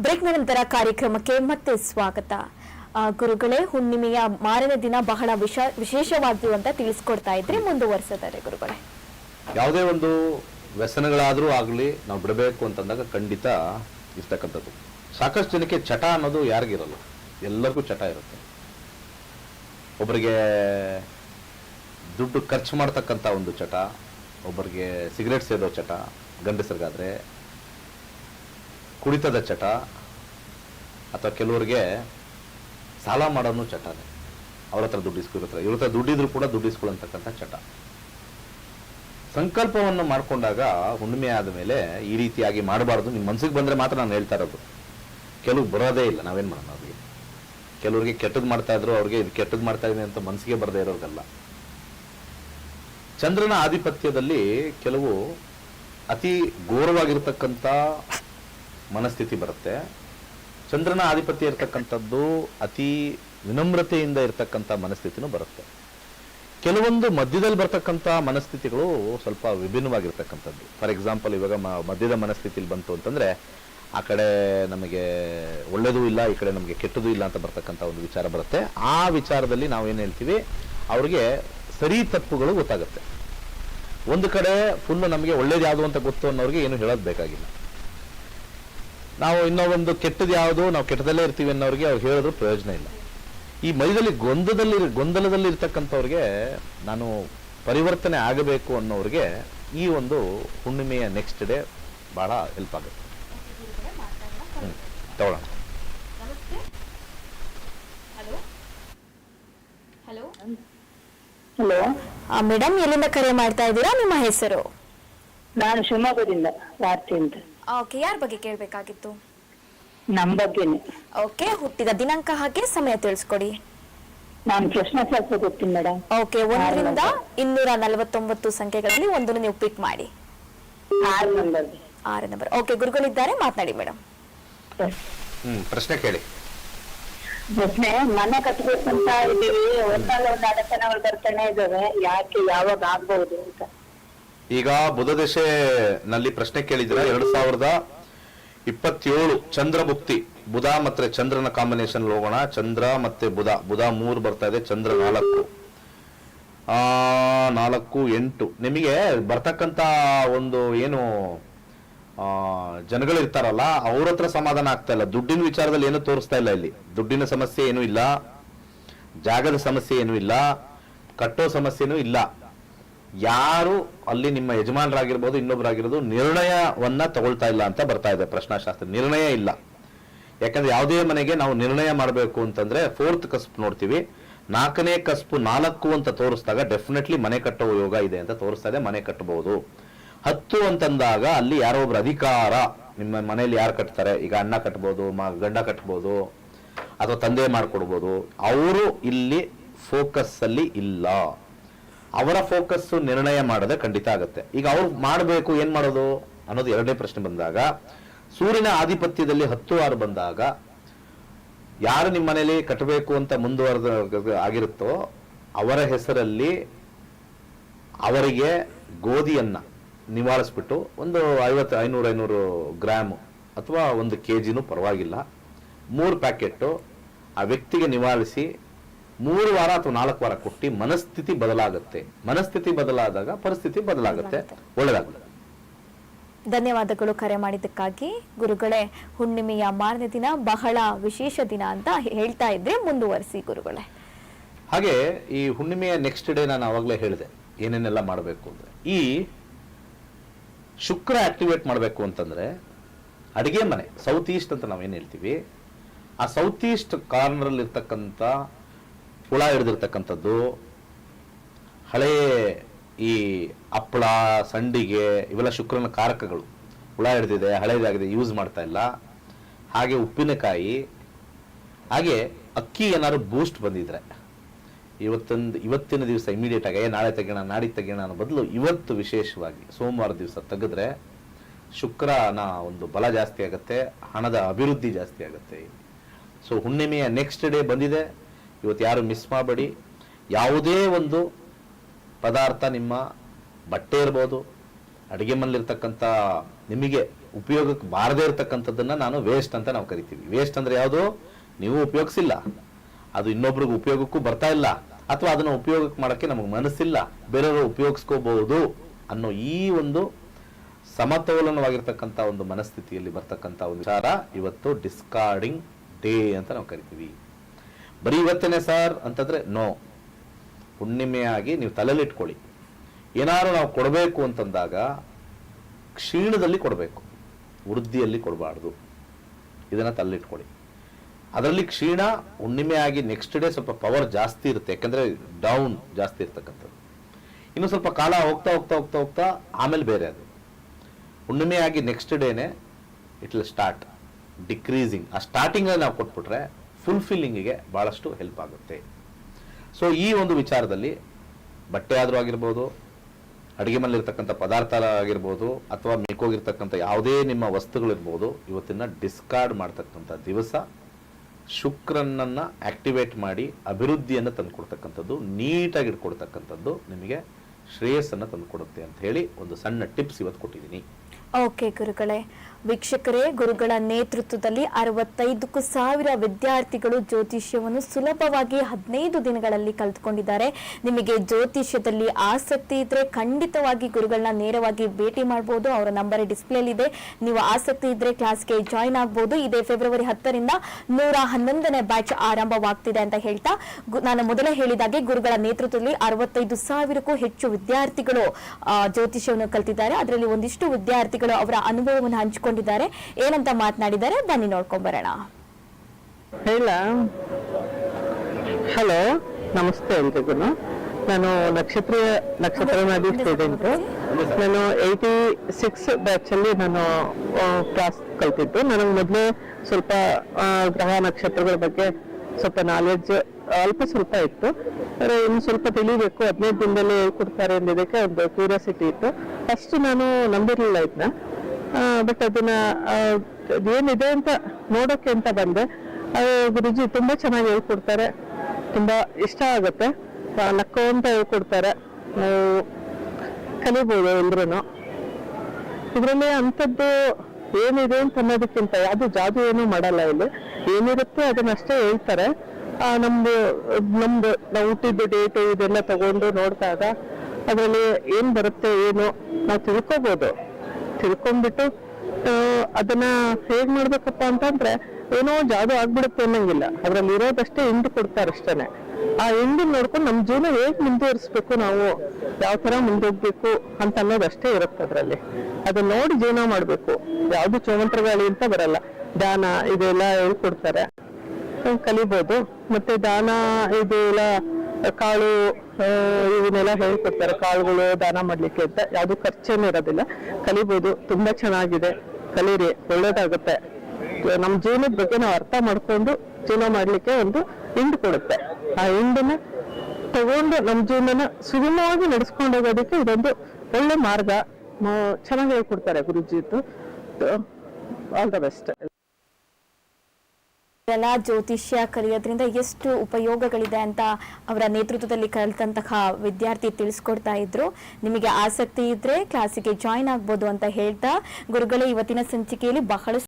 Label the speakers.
Speaker 1: ಬ್ರೇಕ್ನ ನಂತರ ಕಾರ್ಯಕ್ರಮಕ್ಕೆ ಮತ್ತೆ ಸ್ವಾಗತ. ಗುರುಗಳೇ, ಹುಣ್ಣಿಮೆಯ ಮಾರನೇ ದಿನ ಬಹಳ ವಿಶ ವಿಶೇಷವಾದ್ದು ಅಂತ ತಿಳಿಸ್ಕೊಡ್ತಾ ಇದ್ರೆ ಮುಂದುವರಿಸಿದ್ದಾರೆ ಗುರುಗಳೇ.
Speaker 2: ಯಾವುದೇ ಒಂದು ವ್ಯಸನಗಳಾದರೂ ಆಗಲಿ ನಾವು ಬಿಡಬೇಕು ಅಂತಂದಾಗ ಖಂಡಿತ ಇರ್ತಕ್ಕಂಥದ್ದು. ಸಾಕಷ್ಟು ಜನಕ್ಕೆ ಚಟ ಅನ್ನೋದು ಯಾರಿಗಿರಲ್ಲ ಎಲ್ಲರಿಗೂ ಚಟ ಇರುತ್ತೆ. ಒಬ್ಬರಿಗೆ ದುಡ್ಡು ಖರ್ಚು ಮಾಡ್ತಕ್ಕಂಥ ಒಂದು ಚಟ ಒಬ್ಬರಿಗೆ ಸಿಗರೇಟ್ ಸೇದೋ ಚಟ, ಗಂಡಸರಿಗಾದ್ರೆ ಕುಡಿತದ ಚಟ ಅಥವಾ ಕೆಲವರಿಗೆ ಸಾಲ ಮಾಡೋನು ಚಟನೇ. ಅವ್ರ ಹತ್ರ ದುಡ್ಡು ಇವ್ರ ಹತ್ರ ದುಡ್ಡಿದ್ರು ಕೂಡ ದುಡ್ಡು ಇಸ್ಕೊಳ್ಳೋಂತಕ್ಕಂಥ ಚಟ. ಸಂಕಲ್ಪವನ್ನು ಮಾಡ್ಕೊಂಡಾಗ ಹುಣ್ಣಿಮೆ ಆದ ಮೇಲೆ ಈ ರೀತಿಯಾಗಿ ಮಾಡಬಾರ್ದು. ನಿಮ್ಮ ಮನಸ್ಸಿಗೆ ಬಂದರೆ ಮಾತ್ರ ನಾನು ಹೇಳ್ತಾ ಇರೋದು. ಕೆಲವು ಬರೋದೇ ಇಲ್ಲ. ನಾವೇನು ಮಾಡೋಣ ಅವ್ರಿಗೆ? ಕೆಲವರಿಗೆ ಕೆಟ್ಟದ್ದು ಮಾಡ್ತಾ ಇದ್ರು ಅವ್ರಿಗೆ ಇದು ಕೆಟ್ಟದ್ದು ಮಾಡ್ತಾ ಇದೀನಿ ಅಂತ ಮನಸ್ಸಿಗೆ ಬರದೇ ಇರೋದಲ್ಲ ಚಂದ್ರನ ಆಧಿಪತ್ಯದಲ್ಲಿ ಕೆಲವು ಅತಿ ಘೋರವಾಗಿರ್ತಕ್ಕಂಥ ಮನಸ್ಥಿತಿ ಬರುತ್ತೆ. ಚಂದ್ರನ ಆಧಿಪತ್ಯ ಇರತಕ್ಕಂಥದ್ದು ಅತಿ ವಿನಮ್ರತೆಯಿಂದ ಇರತಕ್ಕಂಥ ಮನಸ್ಥಿತಿನೂ ಬರುತ್ತೆ. ಕೆಲವೊಂದು ಮಧ್ಯದಲ್ಲಿ ಬರ್ತಕ್ಕಂಥ ಮನಸ್ಥಿತಿಗಳು ಸ್ವಲ್ಪ ವಿಭಿನ್ನವಾಗಿರ್ತಕ್ಕಂಥದ್ದು. ಫಾರ್ ಎಕ್ಸಾಂಪಲ್, ಇವಾಗ ಮಧ್ಯದ ಮನಸ್ಥಿತಿಲಿ ಬಂತು ಅಂತಂದರೆ, ಆ ಕಡೆ ನಮಗೆ ಒಳ್ಳೇದು ಇಲ್ಲ, ಈ ಕಡೆ ನಮಗೆ ಕೆಟ್ಟದು ಇಲ್ಲ ಅಂತ ಬರ್ತಕ್ಕಂಥ ಒಂದು ವಿಚಾರ ಬರುತ್ತೆ. ಆ ವಿಚಾರದಲ್ಲಿ ನಾವು ಏನು ಹೇಳ್ತೀವಿ? ಅವ್ರಿಗೆ ಸರಿ ತಪ್ಪುಗಳು ಗೊತ್ತಾಗುತ್ತೆ. ಒಂದು ಕಡೆ ಫುಲ್ ನಮಗೆ ಒಳ್ಳೇದು ಯಾವುದು ಅಂತ ಗೊತ್ತು ಅನ್ನೋರಿಗೆ ಏನು ಹೇಳೋದು ಬೇಕಾಗಿಲ್ಲ. ನಾವು ಇನ್ನೋ ಒಂದು ಕೆಟ್ಟದ್ದು ಯಾವುದು ನಾವು ಕೆಟ್ಟದಲ್ಲೇ ಇರ್ತೀವಿ ಅನ್ನೋರಿಗೆ ಅವ್ರು ಹೇಳಿದ್ರು ಪ್ರಯೋಜನ ಇಲ್ಲ. ಈ ಮೈದಲ್ಲಿ ಗೊಂದದಲ್ಲಿ ಗೊಂದಲದಲ್ಲಿ ಇರ್ತಕ್ಕಂಥವ್ರಿಗೆ ನಾನು ಪರಿವರ್ತನೆ ಆಗಬೇಕು ಅನ್ನೋರಿಗೆ ಈ ಒಂದು ಹುಣ್ಣಿಮೆಯ ನೆಕ್ಸ್ಟ್ ಡೇ ಬಹಳ ಹೆಲ್ಪ್ ಆಗುತ್ತೆ. ತಗೊಳ್ಳೋಣ.
Speaker 1: ಹಲೋ.
Speaker 3: ಹಲೋ.
Speaker 1: ಮೇಡಮ್ ಎಲ್ಲಿಂದ ಕರೆ ಮಾಡ್ತಾ ಇದ್ದೀರಾ? ನಿಮ್ಮ ಹೆಸರು?
Speaker 3: ನಾನು ಶಿವಮೊಗ್ಗದಿಂದ ವಾರ್ತೆ ಅಂತ.
Speaker 1: ಓಕೆ ಯಾರ ಬಗ್ಗೆ ಕೇಳಬೇಕಾಗಿತ್ತು?
Speaker 3: ನಮ್ ಬಗ್ಗೆನೆ.
Speaker 1: ಓಕೆ ಹುಟ್ಟಿದ ದಿನಾಂಕ ಹಾಗೆ ಸಮಯ ತಿಳಿಸ್ಕೊಡಿ.
Speaker 3: ನಾನು ಪ್ರಶ್ನೆ ಶಾಸ್ತ್ರ ಗೊತ್ತೀನಿ ಮೇಡಮ್
Speaker 1: ಓಕೆ ಒಂದರಿಂದ ಇನ್ನೂರ ನಲವತ್ತೊಂಬತ್ತು ಸಂಖ್ಯೆಗಳಲ್ಲಿ ಒಂದನ್ನು ನೀವು ಪಿಕ್ ಮಾಡಿ.
Speaker 3: ಆರು ನಂಬರ್.
Speaker 1: ಆರು ನಂಬರ್. ಓಕೆ ಗುರುಗಳಿದ್ದಾರೆ ಮಾತನಾಡಿ ಮೇಡಮ್
Speaker 2: ಹ್ಮ್ ಪ್ರಶ್ನೆ ಕೇಳಿ.
Speaker 3: ಪ್ರಶ್ನೆ ಮನೆ ಕಟ್ಬೇಕಂತ ಇದೀವಿ ಒಂದಲ್ಲ ಒಂದು ಅಡಚಣೆಗಳು ಬರ್ತಾನೆ ಇದಾವೆ ಯಾಕೆ ಯಾವಾಗ ಆಗ್ಬಹುದು ಅಂತ.
Speaker 2: ಈಗ ಬುಧ ದಶೆನಲ್ಲಿ ಪ್ರಶ್ನೆ ಕೇಳಿದ್ರೆ ಎರಡ್ ಸಾವಿರದ ಇಪ್ಪತ್ತೇಳು ಚಂದ್ರ ಭುಕ್ತಿ ಬುಧ ಮತ್ತೆ ಚಂದ್ರನ ಕಾಂಬಿನೇಷನ್ ಹೋಗೋಣ. ಚಂದ್ರ ಮತ್ತೆ ಬುಧ. ಬುಧ ಮೂರು ಬರ್ತಾ ಇದೆ, ಚಂದ್ರ ನಾಲ್ಕು. ಆ, ನಾಲ್ಕು, ಎಂಟು. ನಿಮಗೆ ಬರ್ತಕ್ಕಂತ ಒಂದು ಏನು ಜನಗಳು ಇರ್ತಾರಲ್ಲ ಅವ್ರ ಹತ್ರ ಸಮಾಧಾನ ಆಗ್ತಾ ಇಲ್ಲ. ದುಡ್ಡಿನ ವಿಚಾರದಲ್ಲಿ ಏನು ತೋರಿಸ್ತಾ ಇಲ್ಲ ಇಲ್ಲಿ. ದುಡ್ಡಿನ ಸಮಸ್ಯೆ ಏನೂ ಇಲ್ಲ. ಜಾಗದ ಸಮಸ್ಯೆ ಏನೂ ಇಲ್ಲ. ಕಟ್ಟೋ ಸಮಸ್ಯೆನೂ ಇಲ್ಲ. ಯಾರು ಅಲ್ಲಿ ನಿಮ್ಮ ಯಜಮಾನರಾಗಿರ್ಬೋದು ಇನ್ನೊಬ್ಬರಾಗಿರೋದು ನಿರ್ಣಯವನ್ನ ತಗೊಳ್ತಾ ಇಲ್ಲ ಅಂತ ಬರ್ತಾ ಇದೆ ಪ್ರಶ್ನಾಶಾಸ್ತ್ರ. ನಿರ್ಣಯ ಇಲ್ಲ. ಯಾಕಂದ್ರೆ ಯಾವುದೇ ಮನೆಗೆ ನಾವು ನಿರ್ಣಯ ಮಾಡಬೇಕು ಅಂತಂದ್ರೆ ಫೋರ್ತ್ ಕಸ್ಪ್ ನೋಡ್ತೀವಿ. ನಾಲ್ಕನೇ ಕಸ್ಪು ನಾಲ್ಕು ಅಂತ ತೋರಿಸಿದಾಗ ಡೆಫಿನೆಟ್ಲಿ ಮನೆ ಕಟ್ಟುವ ಯೋಗ ಇದೆ ಅಂತ ತೋರಿಸ್ತಾ ಇದೆ, ಮನೆ ಕಟ್ಟಬಹುದು. ಹತ್ತು ಅಂತಂದಾಗ ಅಲ್ಲಿ ಯಾರೋ ಒಬ್ರು ಅಧಿಕಾರ, ನಿಮ್ಮ ಮನೆಯಲ್ಲಿ ಯಾರು ಕಟ್ತಾರೆ? ಈಗ ಅಣ್ಣ ಕಟ್ಬೋದು, ಮ, ಗಂಡ ಕಟ್ಬೋದು, ಅಥವಾ ತಂದೆ ಮಾಡಿಕೊಡ್ಬೋದು. ಅವರು ಇಲ್ಲಿ ಫೋಕಸ್ ಅಲ್ಲಿ ಇಲ್ಲ. ಅವರ ಫೋಕಸ್ ನಿರ್ಣಯ ಮಾಡದೆ ಖಂಡಿತ ಆಗುತ್ತೆ. ಈಗ ಅವ್ರು ಮಾಡಬೇಕು, ಏನ್ ಮಾಡೋದು ಅನ್ನೋದು ಎರಡನೇ ಪ್ರಶ್ನೆ ಬಂದಾಗ, ಸೂರ್ಯನ ಆಧಿಪತ್ಯದಲ್ಲಿ ಹತ್ತು ಆರು ಬಂದಾಗ, ಯಾರು ನಿಮ್ಮ ಮನೇಲಿ ಕಟ್ಟಬೇಕು ಅಂತ ಮುಂದುವರೆದ ಆಗಿರುತ್ತೋ ಅವರ ಹೆಸರಲ್ಲಿ ಅವರಿಗೆ ಗೋಧಿಯನ್ನ ನಿವಾರಿಸ್ಬಿಟ್ಟು ಒಂದು ಐವತ್ತು, ಐನೂರು ಐನೂರು ಗ್ರಾಮ್ ಅಥವಾ ಒಂದು ಕೆ ಜಿನೂ ಪರವಾಗಿಲ್ಲ. ಮೂರು ಪ್ಯಾಕೆಟ್ಟು ಆ ವ್ಯಕ್ತಿಗೆ ನಿವಾಳಿಸಿ ಮೂರು ವಾರ ಅಥವಾ ನಾಲ್ಕು ವಾರ ಕೊಟ್ಟು ಮನಸ್ಥಿತಿ ಬದಲಾಗುತ್ತೆ. ಮನಸ್ಥಿತಿ ಬದಲಾದಾಗ ಪರಿಸ್ಥಿತಿ ಬದಲಾಗುತ್ತೆ. ಒಳ್ಳೆದಾಗುತ್ತೆ
Speaker 1: ಧನ್ಯವಾದಗಳು ಕರೆ ಮಾಡಿದ್ದಕ್ಕಾಗಿ. ಗುರುಗಳೇ ಹುಣ್ಣಿಮೆಯ ಮಾರನೇ ದಿನ ಬಹಳ ವಿಶೇಷ ದಿನ ಅಂತ ಹೇಳ್ತಾ ಇದ್ರೆ ಮುಂದುವರಿಸಿ ಗುರುಗಳೇ.
Speaker 2: ಹಾಗೆ ಈ ಹುಣ್ಣಿಮೆಯ ನೆಕ್ಸ್ಟ್ ಡೇ ನಾನು ಅವಾಗಲೇ ಹೇಳಿದೆ. ಏನೇನೆಲ್ಲ ಮಾಡಬೇಕು ಅಂದ್ರೆ ಈ ಶುಕ್ರ ಆಕ್ಟಿವೇಟ್ ಮಾಡಬೇಕು ಅಂತಂದ್ರೆ ಅಡಿಗೆ ಮನೆ ಸೌತ್ ಈಸ್ಟ್ ಅಂತ ನಾವೇನು ಹೇಳ್ತೀವಿ? ಆ ಸೌತ್ ಈಸ್ಟ್ ಕಾರ್ನರ್ ಇರ್ತಕ್ಕಂಥ ಹುಳ ಹಿಡಿದಿರ್ತಕ್ಕಂಥದ್ದು ಹಳೆಯ ಈ ಹಪ್ಪಳ ಸಂಡಿಗೆ ಇವೆಲ್ಲ ಶುಕ್ರನ ಕಾರಕಗಳು. ಹುಳ ಹಿಡಿದಿದೆ ಹಳೆಯದಾಗಿದೆ ಯೂಸ್ ಮಾಡ್ತಾ ಇಲ್ಲ. ಹಾಗೆ ಉಪ್ಪಿನಕಾಯಿ ಹಾಗೆ ಅಕ್ಕಿ ಏನಾದ್ರು ಬೂಸ್ಟ್ ಬಂದಿದ್ರೆ. ಇವತ್ತೊಂದು ಇವತ್ತಿನ ದಿವಸ ಇಮಿಡಿಯೇಟ್ ಆಗಿ "ಏ, ನಾಳೆ ತೆಗೋಣ ನಾಡಿ ತೆಗೋಣ ಅನ್ನೋ ಬದಲು ಇವತ್ತು ವಿಶೇಷವಾಗಿ ಸೋಮವಾರ ದಿವಸ ತೆಗೆದ್ರೆ ಶುಕ್ರನ ಒಂದು ಬಲ ಜಾಸ್ತಿ ಆಗುತ್ತೆ ಹಣದ ಅಭಿವೃದ್ಧಿ ಜಾಸ್ತಿ ಆಗುತ್ತೆ. ಸೊ ಹುಣ್ಣಿಮೆಯ ನೆಕ್ಸ್ಟ್ ಡೇ ಬಂದಿದೆ. ಇವತ್ತು ಯಾರು ಮಿಸ್ ಮಾಡಬೇಡಿ. ಯಾವುದೇ ಒಂದು ಪದಾರ್ಥ ನಿಮ್ಮ ಬಟ್ಟೆ ಇರ್ಬೋದು, ಅಡುಗೆ ಮನೇಲಿರ್ತಕ್ಕಂಥ ನಿಮಗೆ ಉಪಯೋಗಕ್ಕೆ ಬಾರದೇ ಇರತಕ್ಕಂಥದ್ದನ್ನು ನಾನು ವೇಸ್ಟ್ ಅಂತ ನಾವು ಕರಿತೀವಿ. ವೇಸ್ಟ್ ಅಂದರೆ ಯಾವುದು? ನೀವು ಉಪಯೋಗಿಸಿಲ್ಲ. ಅದು ಇನ್ನೊಬ್ರಿಗೆ ಉಪಯೋಗಕ್ಕೂ ಬರ್ತಾ ಇಲ್ಲ. ಅಥವಾ ಅದನ್ನು ಉಪಯೋಗಕ್ಕೆ ಮಾಡೋಕ್ಕೆ ನಮಗೆ ಮನಸ್ಸಿಲ್ಲ. ಬೇರೆಯವರು ಉಪಯೋಗಿಸ್ಕೋಬಹುದು ಅನ್ನೋ ಈ ಒಂದು ಸಮತೋಲನವಾಗಿರ್ತಕ್ಕಂಥ ಒಂದು ಮನಸ್ಥಿತಿಯಲ್ಲಿ ಬರ್ತಕ್ಕಂಥ ಒಂದು ವಿಚಾರ ಇವತ್ತು ಡಿಸ್ಕಾರ್ಡಿಂಗ್ ಡೇ ಅಂತ ನಾವು ಕರಿತೀವಿ. ಬರೀ ಇವತ್ತೇನೆ ಸರ್ ಅಂತಂದರೆ ನೋ ಹುಣ್ಣಿಮೆಯಾಗಿ ನೀವು ತಲೆಲಿಟ್ಕೊಳ್ಳಿ. ಏನಾದ್ರು ನಾವು ಕೊಡಬೇಕು ಅಂತಂದಾಗ ಕ್ಷೀಣದಲ್ಲಿ ಕೊಡಬೇಕು. ವೃದ್ಧಿಯಲ್ಲಿ ಕೊಡಬಾರ್ದು. ಇದನ್ನು ತಲೆಲಿಟ್ಕೊಳ್ಳಿ. ಅದರಲ್ಲಿ ಕ್ಷೀಣ ಹುಣ್ಣಿಮೆ ಆಗಿ ನೆಕ್ಸ್ಟ್ ಡೇ ಸ್ವಲ್ಪ ಪವರ್ ಜಾಸ್ತಿ ಇರುತ್ತೆ. ಯಾಕಂದರೆ ಡೌನ್ ಜಾಸ್ತಿ ಇರ್ತಕ್ಕಂಥದ್ದು. ಇನ್ನು ಸ್ವಲ್ಪ ಕಾಲ ಹೋಗ್ತಾ ಹೋಗ್ತಾ ಹೋಗ್ತಾ ಹೋಗ್ತಾ ಆಮೇಲೆ ಬೇರೆ ಅದು. ಹುಣ್ಣಿಮೆಯಾಗಿ ನೆಕ್ಸ್ಟ್ ಡೇನೆ ಇಟ್ ವಿಲ್ ಸ್ಟಾರ್ಟ್ ಡಿಕ್ರೀಸಿಂಗ್ ಆ ಸ್ಟಾರ್ಟಿಂಗಲ್ಲಿ ನಾವು ಕೊಟ್ಬಿಟ್ರೆ ಫುಲ್ಫಿಲ್ಲಿಂಗಿಗೆ ಭಾಳಷ್ಟು ಹೆಲ್ಪ್ ಆಗುತ್ತೆ. ಸೊ ಈ ಒಂದು ವಿಚಾರದಲ್ಲಿ ಬಟ್ಟೆ ಆದರೂ ಆಗಿರ್ಬೋದು, ಅಡುಗೆ ಮನೆಯಲ್ಲಿರ್ತಕ್ಕಂಥ ಪದಾರ್ಥ ಆಗಿರ್ಬೋದು, ಅಥವಾ ಮೇಕೋಗಿರ್ತಕ್ಕಂಥ ಯಾವುದೇ ನಿಮ್ಮ ವಸ್ತುಗಳಿರ್ಬೋದು ಇವತ್ತಿನ ಡಿಸ್ಕಾರ್ಡ್ ಮಾಡ್ತಕ್ಕಂಥ ದಿವಸ ಶುಕ್ರನನ್ನು ಆಕ್ಟಿವೇಟ್ ಮಾಡಿ ಅಭಿವೃದ್ಧಿಯನ್ನು ತಂದುಕೊಡ್ತಕ್ಕಂಥದ್ದು, ನೀಟಾಗಿ ಇಟ್ಕೊಡ್ತಕ್ಕಂಥದ್ದು ನಿಮಗೆ ಶ್ರೇಯಸ್ಸನ್ನು ತಂದುಕೊಡುತ್ತೆ ಅಂತ ಹೇಳಿ ಒಂದು ಸಣ್ಣ ಟಿಪ್ಸ್ ಇವತ್ತು ಕೊಟ್ಟಿದ್ದೀನಿ.
Speaker 1: ಓಕೆ ಗುರುಗಳೇ. ವೀಕ್ಷಕರೇ, ಗುರುಗಳ ನೇತೃತ್ವದಲ್ಲಿ ಅರವತ್ತೈದಕ್ಕೂ ಸಾವಿರ ವಿದ್ಯಾರ್ಥಿಗಳು ಜ್ಯೋತಿಷ್ಯವನ್ನು ಸುಲಭವಾಗಿ ಹದಿನೈದು ದಿನಗಳಲ್ಲಿ ಕಲ್ತ್ಕೊಂಡಿದ್ದಾರೆ ನಿಮಗೆ ಜ್ಯೋತಿಷ್ಯದಲ್ಲಿ ಆಸಕ್ತಿ ಇದ್ರೆ ಖಂಡಿತವಾಗಿ ಗುರುಗಳನ್ನ ನೇರವಾಗಿ ಭೇಟಿ ಮಾಡಬಹುದು ಅವರ ನಂಬರ್ ಡಿಸ್ಪ್ಲೇಲಿದೆ ನೀವು ಆಸಕ್ತಿ ಇದ್ರೆ ಕ್ಲಾಸ್ಗೆ ಜಾಯಿನ್ ಆಗಬಹುದು ಇದೇ ಫೆಬ್ರವರಿ ಹತ್ತರಿಂದ ನೂರ ಹನ್ನೊಂದನೇ ಬ್ಯಾಚ್ ಆರಂಭವಾಗ್ತಿದೆ ಅಂತ ಹೇಳ್ತಾ ನಾನು ಮೊದಲೇ ಹೇಳಿದಾಗೆ ಗುರುಗಳ ನೇತೃತ್ವದಲ್ಲಿ ಅರವತ್ತೈದು ಸಾವಿರಕ್ಕೂ ಹೆಚ್ಚು ವಿದ್ಯಾರ್ಥಿಗಳು ಜ್ಯೋತಿಷ್ಯವನ್ನು ಕಲ್ತಿದ್ದಾರೆ. ಅದರಲ್ಲಿ ಒಂದಿಷ್ಟು ವಿದ್ಯಾರ್ಥಿಗಳು ಅವರ ಅನುಭವವನ್ನು ಹಂಚಿಕೊಂಡಿದ್ದಾರೆ ಏನಂತ ಮಾತನಾಡಿದ್ದಾರೆ? ಬನ್ನಿ ನೋಡ್ಕೊಂಡ್ ಬರೋಣ.
Speaker 4: ಹೇಳ. ಹಲೋ, ನಮಸ್ತೆ ಎಲ್ರಿಗೂ ನಾನು ನಕ್ಷತ್ರ ನಕ್ಷತ್ರ ನದಿ ಸ್ಟೂಡೆಂಟ್ ನಾನು ಏಯ್ಟಿ ಸಿಕ್ಸ್ ಬ್ಯಾಚ್ ಅಲ್ಲಿ ನಾನು ಕ್ಲಾಸ್ ಕಲ್ತಿದ್ದು. ನನಗೆ ಮೊದಲೇ ಸ್ವಲ್ಪ ಗ್ರಹ ನಕ್ಷತ್ರಗಳ ಬಗ್ಗೆ ಸ್ವಲ್ಪ ನಾಲೆಡ್ಜ್ ಅಲ್ಪ ಸ್ವಲ್ಪ ಇತ್ತು. ಆದರೆ ಇನ್ನು ಸ್ವಲ್ಪ ತಿಳಿಬೇಕು. ಹದಿನೈದು ದಿನದಲ್ಲಿ ಹೇಳ್ಕೊಡ್ತಾರೆ ಅಂದಿದ್ದಕ್ಕೆ ಒಂದು ಕ್ಯೂರಿಯಾಸಿಟಿ ಇತ್ತು. ಫಸ್ಟ್ ನಾನು ನಂಬಿರಲಿಲ್ಲ ಇದನ್ನ ಬಟ್ ಅದನ್ನ ಏನಿದೆ ಅಂತ ನೋಡೋಕೆ ಅಂತ ಬಂದೆ. ಗುರುಜಿ ತುಂಬಾ ಚೆನ್ನಾಗಿ ಹೇಳ್ಕೊಡ್ತಾರೆ. ತುಂಬಾ ಇಷ್ಟ ಆಗುತ್ತೆ. ಆ, ಅಂತ ಹೇಳ್ಕೊಡ್ತಾರೆ. ನಾವು ಕಲಿಬೋದು ಎಲ್ರು ಇದರಲ್ಲಿ ಅಂಥದ್ದು ಏನಿದೆ ಅಂತ ಅನ್ನೋದಕ್ಕಿಂತ ಯಾವುದು ಜಾದು ಏನೂ ಮಾಡಲ್ಲ ಇಲ್ಲಿ. ಏನಿರುತ್ತೆ ಅದನ್ನಷ್ಟೇ ಹೇಳ್ತಾರೆ. ನಮ್ದು ನಮ್ದು ನಾವು ಹುಟ್ಟಿದ್ದು ಡೇಟು ಇದೆಲ್ಲ ತಗೊಂಡು ನೋಡಿದಾಗ ಅದರಲ್ಲಿ ಏನ್ ಬರುತ್ತೆ ಏನು ನಾವು ತಿಳ್ಕೊಬೋದು. ತಿಳ್ಕೊಂಡ್ಬಿಟ್ಟು ಅದನ್ನ ಹೇಗ್ ಮಾಡ್ಬೇಕಪ್ಪ ಅಂತಂದ್ರೆ, ಏನೋ ಜಾದು ಆಗ್ಬಿಡುತ್ತೆ ಅನ್ನಂಗಿಲ್ಲ. ಅದ್ರಲ್ಲಿ ಇರೋದಷ್ಟೇ ಹಿಂಡು ಕೊಡ್ತಾರಷ್ಟೇನೆ ಆ ಹಿಂಡು ನೋಡ್ಕೊಂಡು ನಮ್ ಜೀವನ ಹೇಗ್ ಮುಂದುವರಿಸ್ಬೇಕು ನಾವು? ಯಾವ ತರ ಮುಂದೋಗ್ಬೇಕು ಅಂತ ಅನ್ನೋದಷ್ಟೇ ಇರುತ್ತೆ ಅದ್ರಲ್ಲಿ. ಅದನ್ನ ನೋಡಿ ಜೀವನ ಮಾಡ್ಬೇಕು. ಯಾವ್ದು ಚೋಮಂತ್ರಗಾಳಿ ಅಂತ ಬರಲ್ಲ. ದಾನ, ಇದೆಲ್ಲ ಹೇಳ್ಕೊಡ್ತಾರೆ. ನಾವ್ ಕಲಿಬೋದು. ಮತ್ತೆ ದಾನ, ಇದು ಎಲ್ಲ ಕಾಳು ಇವನ್ನೆಲ್ಲ ಹೇಳ್ಕೊಡ್ತಾರೆ. ಕಾಳುಗಳು ದಾನ ಮಾಡ್ಲಿಕ್ಕೆ ಅಂತ. ಯಾವುದು ಖರ್ಚೇನು ಇರೋದಿಲ್ಲ. ಕಲಿಬೋದು. ತುಂಬಾ ಚೆನ್ನಾಗಿದೆ. ಕಲೀರಿ. ಒಳ್ಳೇದಾಗುತ್ತೆ. ನಮ್ಮ ಜೀವನದ ಬಗ್ಗೆ ನಾವು ಅರ್ಥ ಮಾಡ್ಕೊಂಡು ಜೀವನ ಮಾಡ್ಲಿಕ್ಕೆ ಒಂದು ಹಿಂಡು ಕೊಡುತ್ತೆ. ಆ ಹಿಂಡನ್ನ ತಗೊಂಡು ನಮ್ಮ ಜೀವನನ ಸುಗಮವಾಗಿ ನಡೆಸ್ಕೊಂಡು ಹೋಗೋದಕ್ಕೆ ಇದೊಂದು ಒಳ್ಳೆ ಮಾರ್ಗ. ಚೆನ್ನಾಗಿ ಹೇಳ್ಕೊಡ್ತಾರೆ ಗುರುಜಿದ್ದು ಆಲ್ ದ ಬೆಸ್ಟ್
Speaker 1: ಎಲ್ಲ ಜ್ಯೋತಿಷ್ಯ ಕಲಿಯೋದ್ರಿಂದ ಎಷ್ಟು ಉಪಯೋಗಗಳಿದೆ ಅಂತ ಅವರ ನೇತೃತ್ವದಲ್ಲಿ ಕಲಿತಂತಹ ವಿದ್ಯಾರ್ಥಿ ತಿಳಿಸ್ಕೊಡ್ತಾ ಇದ್ರು. ನಿಮಗೆ ಆಸಕ್ತಿ ಇದ್ರೆ ಕ್ಲಾಸಿಗೆ ಜಾಯಿನ್ ಆಗ್ಬೋದು ಅಂತ ಹೇಳ್ತಾ, ಗುರುಗಳೇ, ಇವತ್ತಿನ ಸಂಚಿಕೆಯಲ್ಲಿ ಬಹಳಷ್ಟು